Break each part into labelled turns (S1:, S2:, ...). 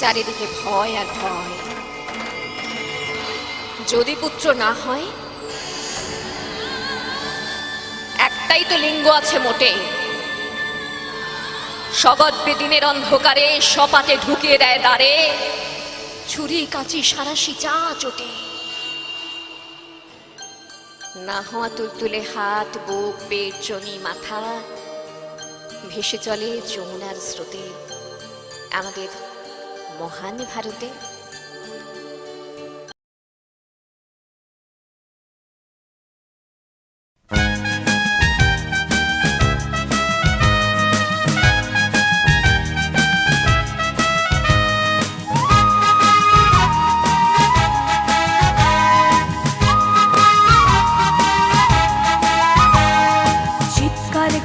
S1: চারিদিকে ভয় আর ভয়। যদি পুত্র না হয়, একটাই তো লিঙ্গ আছে মোটে। সগৎ বেদিনের অন্ধকারে সপাতে ঢুকিয়ে দেয় দ্বারে, ছুরি কাঁচি সারাশি চা চোটে। না হওয়া তুলতুলে হাত, বুক, পেট জনি মাথা ভেসে চলে যমুনার স্রোতে আমাদের মহান ভারতে।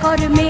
S2: কর্মে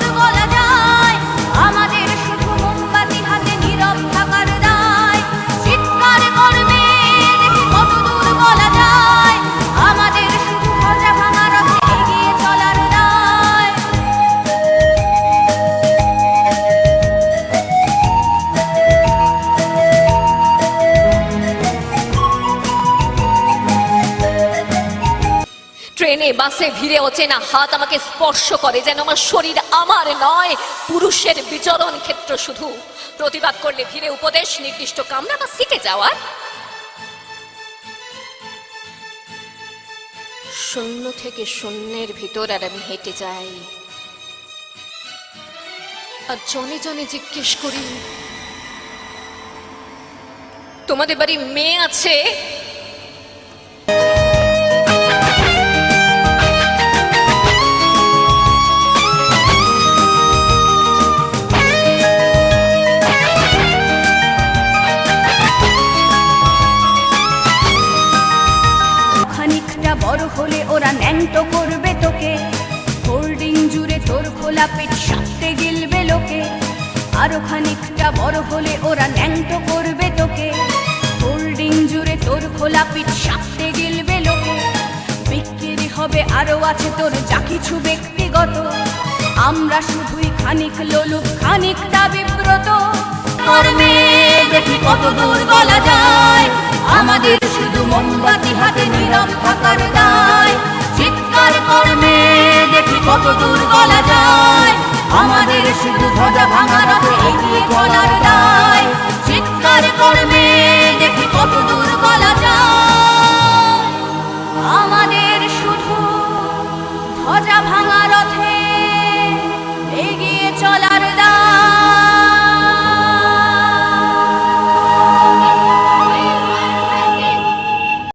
S1: ট্রেনে, বাসে ভিড়ে অচেনা হাত আমাকে স্পর্শ করে, যেন আমার শরীর আমার নয়, পুরুষের বিচরণ ক্ষেত্র শুধু। প্রতিবাদ করলে ভিড়ে উপদেশ, নির্দিষ্ট কামনা বা শিখে যাওয়ার। শূন্য থেকে শূন্যের ভিতর আর আমি হেঁটে যাই। আর জনে জনে জিজ্ঞেস করি, তোমাদের বাড়ি মেয়ে আছে?
S2: খোলা পেট গিলবে লোকে। আরও খানিকটা বড় হলে ওরা ন্যাংটো করবে তোকে। হোল্ডিং জুড়ে তোর খোলা পিঠ গিলবে লোকে। বিক্রি হবে আরও আছে তোর যা কিছু ব্যক্তিগত। আমরা শুধুই খানিক লোলুপ, খানিকটা বিব্রত। কর্মে দেখি কত দূর বলা যায় আমাদের শুধু মোমবাতি হাতে নীরব থাকার দায়। চিৎকার কর্মে দেখি কত দূর বলা যায়